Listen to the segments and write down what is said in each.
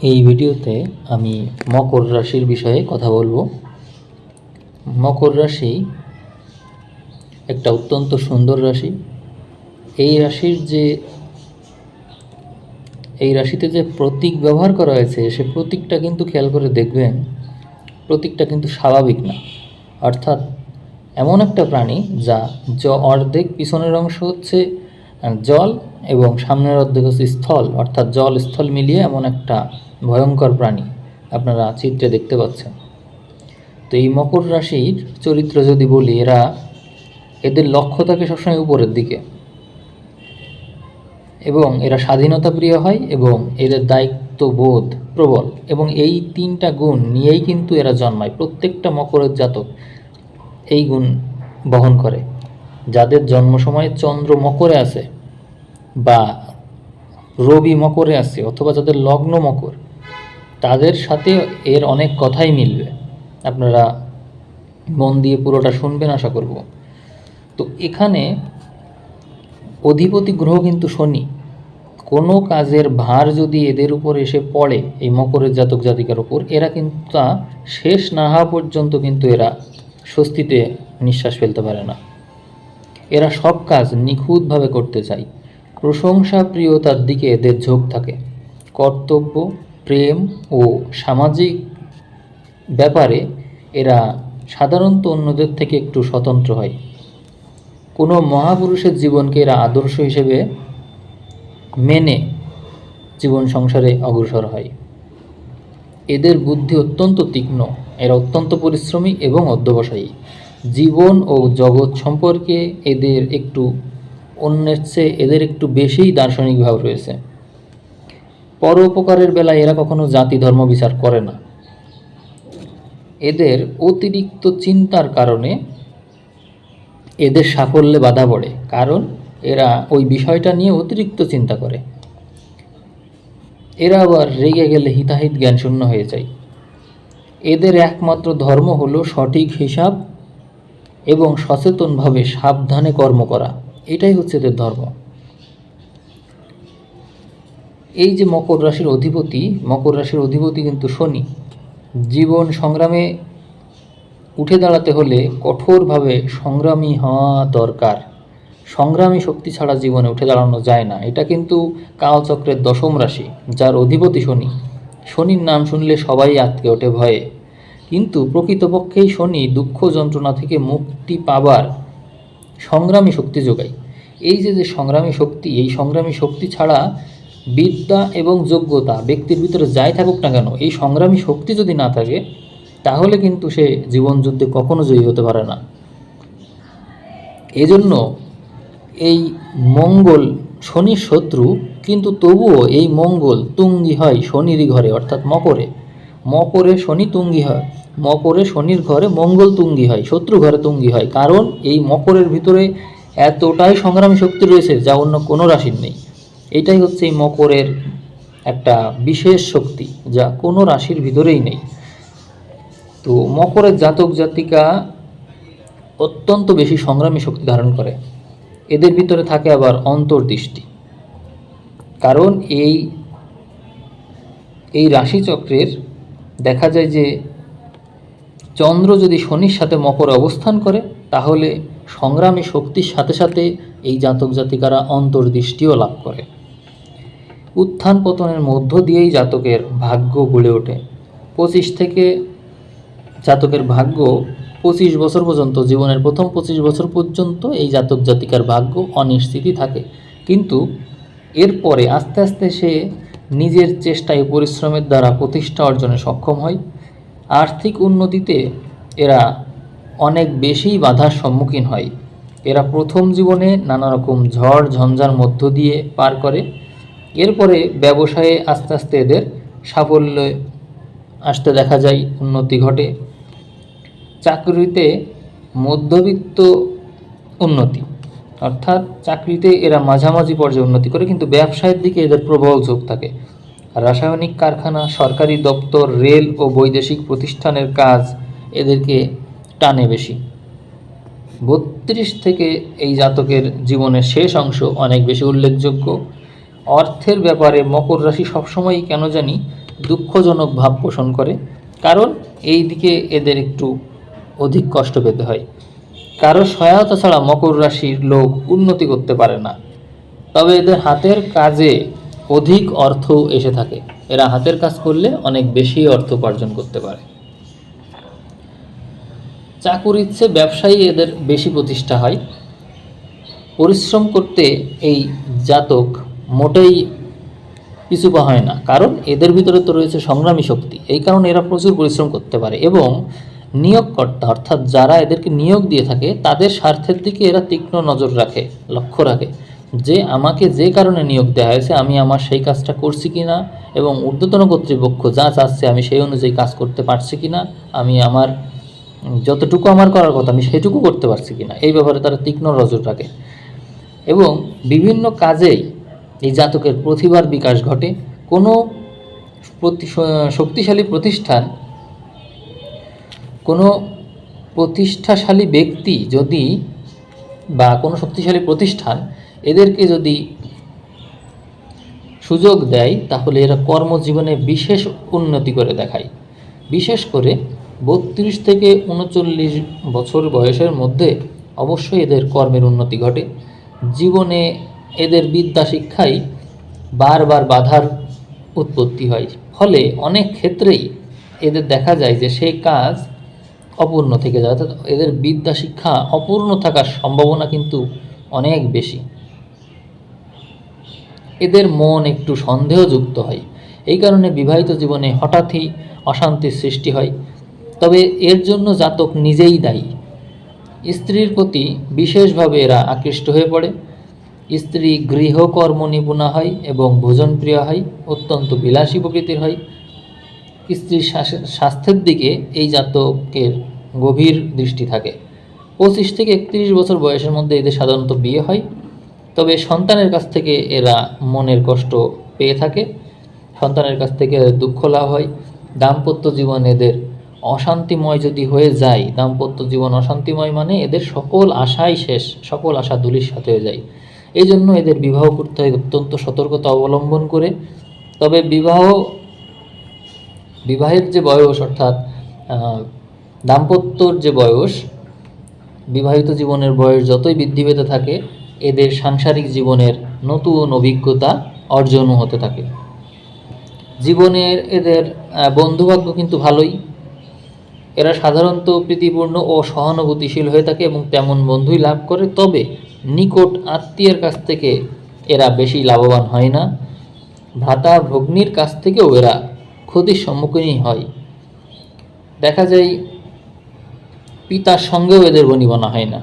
এই ভিডিওতে আমি মকর রাশির বিষয়ে কথা বলব। মকর রাশি একটা অত্যন্ত সুন্দর রাশি। এই রাশির যে, এই রাশিতে যে প্রতীক ব্যবহার করা হয়েছে, সে প্রতীকটা কিন্তু খেয়াল করে দেখবেন, প্রতীকটা কিন্তু স্বাভাবিক না। অর্থাৎ এমন একটা প্রাণী যা জ অর্ধেক পিছনের অংশ হচ্ছে জল এবং সামনের অর্ধেক হচ্ছে স্থল, অর্থাৎ জল স্থল মিলিয়ে এমন একটা ভয়ঙ্কর প্রাণী আপনারা চিত্রে দেখতে পাচ্ছেন। তো এই মকর রাশির চরিত্র যদি বলি, এরা এদের লক্ষ্য থাকে সবসময় উপরের দিকে। এবং এরা স্বাধীনতা প্রিয় হয় এবং এদের দায়িত্ববোধ প্রবল। এবং এই তিনটা গুণ নিয়েই কিন্তু এরা জন্মায়। প্রত্যেকটা মকরের জাতক এই গুণ বহন করে। যাদের জন্ম সময়ে চন্দ্র মকরে আছে বা রবি মকরে আছে অথবা যাদের লগ্ন মকর, তাদের সাথে এর অনেক কথাই মিলবে। আপনারা মন দিয়ে পুরোটা শুনবেন, আশা করব। তো এখানে অধিপতি গ্রহ কিন্তু শনি। কোনো কাজের ভার যদি এদের উপর এসে পড়ে এই মকরের জাতক জাতিকার উপর, এরা কিন্তু তা শেষ না হওয়া পর্যন্ত কিন্তু এরা স্বস্তিতে নিঃশ্বাস ফেলতে পারে না। এরা সব কাজ নিখুঁতভাবে করতে চায়। প্রশংসা প্রিয়তার দিকে এদের ঝোঁক থাকে। কর্তব্য, প্রেম ও সামাজিক ব্যাপারে এরা সাধারণত অন্যদের থেকে একটু স্বতন্ত্র হয়। কোনো মহাপুরুষের জীবনকে এরা আদর্শ হিসেবে মেনে জীবন সংসারে অগ্রসর হয়। এদের বুদ্ধি অত্যন্ত তীক্ষ্ণ। এরা অত্যন্ত পরিশ্রমী এবং অধ্যবসায়ী। জীবন ও জগৎ সম্পর্কে এদের একটু, অন্যের চেয়ে এদের একটু বেশিই দার্শনিক ভাব রয়েছে। পরোপকারের বেলায় এরা কখনো জাতি, ধর্ম বিচার করে না। এদের অতিরিক্ত চিন্তার কারণে এদের সাফল্যে বাধা পড়ে, কারণ এরা ওই বিষয়টা নিয়ে অতিরিক্ত চিন্তা করে। এরা আবার রেগে গেলে হিতাহিত জ্ঞান শূন্য হয়ে যায়। এদের একমাত্র ধর্ম হলো সঠিক হিসাব এবং সচেতনভাবে সাবধানে কর্ম করা। এটাই হচ্ছে এদের ধর্ম। এই যে মকর রাশির অধিপতি, মকর রাশির অধিপতি কিন্তু শনি। জীবন সংগ্রামে উঠে দাঁড়াতে হলে কঠোরভাবে সংগ্রামী হওয়া দরকার। সংগ্রামী শক্তি ছাড়া জীবনে উঠে দাঁড়ানো যায় না। এটা কিন্তু কালচক্রের দশম রাশি, যার অধিপতি শনি। শনির নাম শুনলে সবাই আটকে ওঠে ভয়ে। কিন্তু প্রকৃতপক্ষেই শনি দুঃখ যন্ত্রণা থেকে মুক্তি পাবার সংগ্রামী শক্তি যোগায়। এই যে যে সংগ্রামী শক্তি, এই সংগ্রামী শক্তি ছাড়া বিদ্যা এবং যোগ্যতা ব্যক্তির ভিতরে যাই থাকুক না কেন, এই সংগ্রামী শক্তি যদি না থাকে, তাহলে কিন্তু সে জীবন যুদ্ধে কখনো জয়ী হতে পারে না। এজন্য এই মঙ্গল শনির শত্রু, কিন্তু তবুও এই মঙ্গল তুঙ্গি হয় শনিরই ঘরে, অর্থাৎ মকরে। মকরে শনি তুঙ্গি হয়। মকরে শনির ঘরে মঙ্গল তুঙ্গি হয়, শত্রু ঘরে তুঙ্গি হয়। কারণ এই মকরের ভিতরে এতটাই সংগ্রামী শক্তি রয়েছে যা অন্য কোনো রাশির নেই। এটাই হচ্ছে এই মকরের একটা বিশেষ শক্তি যা কোনো রাশির ভিতরেই নেই। তো মকরের জাতক জাতিকা অত্যন্ত বেশি সংগ্রামী শক্তি ধারণ করে। এদের ভিতরে থাকে আবার অন্তর্দৃষ্টি। কারণ এই এই রাশিচক্রের দেখা যায় যে চন্দ্র যদি শনির সাথে মকরে অবস্থান করে, তাহলে সংগ্রামী শক্তির সাথে সাথে এই জাতক জাতিকারা অন্তর্দৃষ্টিও লাভ করে। উত্থান পতনের মধ্য দিয়েই জাতকের ভাগ্য গড়ে ওঠে। পঁচিশ থেকে জাতকের ভাগ্য পঁচিশ বছর পর্যন্ত, জীবনের প্রথম পঁচিশ বছর পর্যন্ত এই জাতক জাতিকার ভাগ্য অনিশ্চিতই থাকে। কিন্তু এরপরে আস্তে আস্তে সে নিজের চেষ্টায় পরিশ্রমের দ্বারা প্রতিষ্ঠা অর্জনে সক্ষম হয়। আর্থিক উন্নতিতে এরা অনেক বেশি বাধার সম্মুখীন হয়। এরা প্রথম জীবনে নানা রকম ঝড়, ঝঞ্ঝার মধ্য দিয়ে পার করে। এরপরে ব্যবসায়ে আস্তে আস্তে এদের সাফল্য আসতে দেখা যায়, উন্নতি ঘটে। চাকরিতে মধ্যবিত্ত উন্নতি অর্থাৎ চাকরিতে এরা মাঝামাঝি পর্যায়ে উন্নতি করে, কিন্তু ব্যবসায়ের দিকে এদের প্রবল ঝোঁক থাকে। রাসায়নিক কারখানা, সরকারি দপ্তর, রেল ও বৈদেশিক প্রতিষ্ঠানের কাজ এদেরকে টানে বেশি। বত্রিশ থেকে এই জাতকের জীবনের শেষ অংশ অনেক বেশি উল্লেখযোগ্য। অর্থের ব্যাপারে মকর রাশি সবসময়ই কেন জানি দুঃখজনক ভাব পোষণ করে, কারণ এই দিকে এদের একটু অধিক কষ্ট পেতে হয়। কারও সহায়তা ছাড়া মকর রাশির লোক উন্নতি করতে পারে না। তবে এদের হাতের কাজে অধিক অর্থ এসে থাকে। এরা হাতের কাজ করলে অনেক বেশি অর্থ উপার্জন করতে পারে। চাকুর ইচ্ছে ব্যবসায়ী এদের বেশি প্রতিষ্ঠা হয়। পরিশ্রম করতে এই জাতক মোটেই পিছুপা হয় না। কারণ এদের ভিতরে তো রয়েছে সংগ্রামী শক্তি। এই কারণে এরা প্রচুর পরিশ্রম করতে পারে এবং নিয়োগকর্তা, অর্থাৎ যারা এদেরকে নিয়োগ দিয়ে থাকে, তাদের স্বার্থের দিকে এরা তীক্ষ্ণ নজর রাখে, লক্ষ্য রাখে। যে আমাকে যে কারণে নিয়োগ দেওয়া হয়েছে, আমি আমার সেই কাজটা করছি কি না এবং ঊর্ধ্বতন কর্তৃপক্ষ যা চাচ্ছে, আমি সেই অনুযায়ী কাজ করতে পারছি কি না আমি আমার, যতটুকু আমার করার কথা, আমি সেটুকু করতে পারছি কি না এই ব্যাপারে তারা তীক্ষ্ণ নজর রাখে। এবং বিভিন্ন কাজেই এই জাতকের প্রতিভার বিকাশ ঘটে। কোনো শক্তিশালী প্রতিষ্ঠান কোনো প্রতিষ্ঠাশালী ব্যক্তি যদি বা কোনো শক্তিশালী প্রতিষ্ঠান এদেরকে যদি সুযোগ দেয়, তাহলে এরা কর্মজীবনে বিশেষ উন্নতি করে দেখায়। বিশেষ করে বত্রিশ থেকে উনচল্লিশ বছর বয়সের মধ্যে অবশ্যই এদের কর্মের উন্নতি ঘটে। জীবনে এদের বিদ্যা শিক্ষায় বারবার বাধার উৎপত্তি হয়। ফলে অনেক ক্ষেত্রেই এদের দেখা যায় যে সেই কাজ অপূর্ণ থেকে যায়। অর্থাৎ এদের বিদ্যা শিক্ষা অপূর্ণ থাকার সম্ভাবনা কিন্তু অনেক বেশি। এদের মন একটু সন্দেহযুক্ত হয়। এই কারণে বিবাহিত জীবনে হঠাৎই অশান্তির সৃষ্টি হয়। তবে এর জন্য জাতক নিজেই দায়ী। স্ত্রীর প্রতি বিশেষভাবে এরা আকৃষ্ট হয়ে পড়ে। স্ত্রী গৃহকর্ম নিপুণা হয় এবং ভোজনপ্রিয় হয়, অত্যন্ত বিলাসী প্রকৃতির হয়। স্ত্রীর স্বাস্থ্যের দিকে এই জাতকের গভীর দৃষ্টি থাকে। পঁচিশ থেকে একত্রিশ বছর বয়সের মধ্যে এদের সাধারণত বিয়ে হয়। তবে সন্তানের কাছ থেকে এরা মনের কষ্ট পেয়ে থাকে। সন্তানের কাছ থেকে দুঃখ লাভ হয়। দাম্পত্য জীবন এদের অশান্তিময় যদি হয়ে যায়, দাম্পত্য জীবন অশান্তিময় মানে এদের সকল আশাই শেষ, সকল আশা দুলির সাথে হয়ে যায়। এই জন্য এদের বিবাহ করতে হয় অত্যন্ত সতর্কতা অবলম্বন করে। তবে বিবাহ বিবাহের যে বয়স, অর্থাৎ দাম্পত্যর যে বয়স, বিবাহিত জীবনের বয়স যতই বৃদ্ধি পেতে থাকে, এদের সাংসারিক জীবনের নতুন অভিজ্ঞতা অর্জনও হতে থাকে। জীবনের এদের বন্ধুভাগ্য কিন্তু ভালোই। এরা সাধারণত প্রীতিপূর্ণ ও সহানুভূতিশীল হয়ে থাকে এবং তেমন বন্ধুই লাভ করে, তবে নিকট আত্মীয়ের কাছ থেকে এরা বেশি লাভবান হয় না। ভ্রাতা ভগ্নির কাছ থেকেও এরা ক্ষতির সম্মুখীনই হয়। দেখা যায়, পিতার সঙ্গেও এদের বনিবনা হয় না।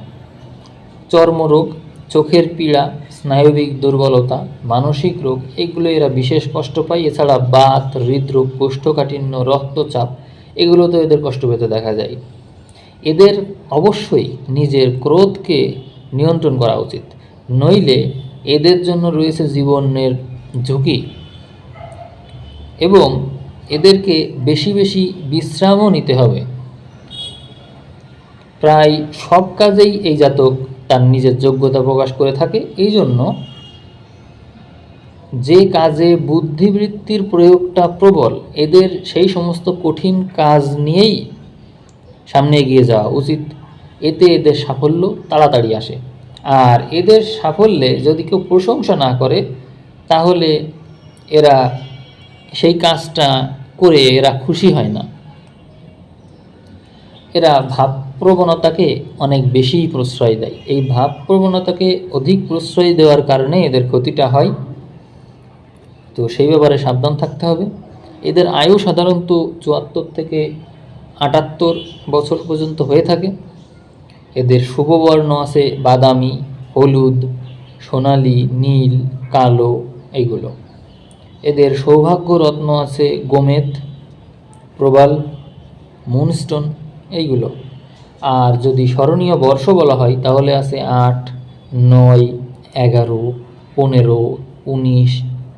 চর্মরোগ, চোখের পীড়া, স্নায়বিক দুর্বলতা, মানসিক রোগ, এগুলো এরা বিশেষ কষ্ট পায়। এছাড়া বাত, হৃদরোগ, কোষ্ঠকাঠিন্য, রক্তচাপ, এগুলোতেও এদের কষ্ট পেতে দেখা যায়। এদের অবশ্যই নিজের ক্রোধকে নিয়ন্ত্রণ করা উচিত। নইলে এদের জন্য রয়েছে জীবনের ঝুঁকি। এবং এদেরকে বেশি বেশি বিশ্রামও নিতে হবে। প্রায় সব কাজেই এই জাতক তার নিজের যোগ্যতা প্রকাশ করে থাকে। এই জন্য যে কাজে বুদ্ধিবৃত্তির প্রয়োগটা প্রবল, এদের সেই সমস্ত কঠিন কাজ নিয়েই সামনে এগিয়ে যাওয়া উচিত। এতে এদের সাফল্য তাড়াতাড়ি আসে। আর এদের সাফল্যে যদি কেউ প্রশংসা না করে, তাহলে এরা সেই কাজটা করে এরা খুশি হয় না। এরা ভাব প্রবণতাকে অনেক বেশি প্রশ্রয় দেয়। এই ভাব প্রবণতাকে অধিক প্রশ্রয় দেওয়ার কারণে এদের ক্ষতিটা হয়। তো সেই ব্যাপারে সাবধান থাকতে হবে। এদের আয়ু সাধারণত চুয়াত্তর থেকে আটাত্তর বছর পর্যন্ত হয়ে থাকে। এদের শুভবর্ণ আছে বাদামি, হলুদ, সোনালি, নীল, কালো, এইগুলো। এদের সৌভাগ্য রত্ন আছে গোমেদ, প্রবাল, মুনস্টোন, এইগুলো। আর যদি স্মরণীয় বর্ষ বলা হয়, তাহলে আছে আট, নয়, এগারো, পনেরো, উনিশ,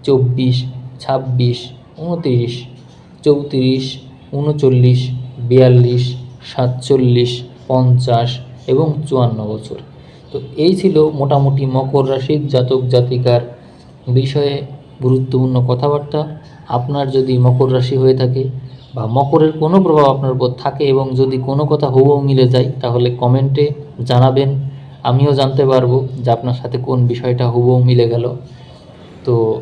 চব্বিশ, ছাব্বিশ, উনতিরিশ, চৌত্রিশ, উনচল্লিশ, বিয়াল্লিশ, সাতচল্লিশ, পঞ্চাশ এবং চুয়ান্ন বছর। তো এই ছিল মোটামুটি মকর রাশির জাতক জাতিকার বিষয়ে গুরুত্বপূর্ণ কথাবার্তা আপনার যদি মকর রাশি হয়ে থাকে বা মকরের কোনো প্রভাব আপনার উপর থাকে এবং যদি কোনো কথা হুবহু মিলে যায়, তাহলে কমেন্টে জানাবেন। আমিও জানতে পারব যে আপনার সাথে কোন বিষয়টা হুবহু মিলে গেল। তো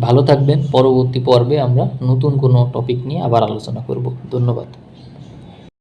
ভালো থাকবেন। পরবর্তী পর্বে আমরা নতুন কোনো টপিক নিয়ে আবার আলোচনা করব। ধন্যবাদ।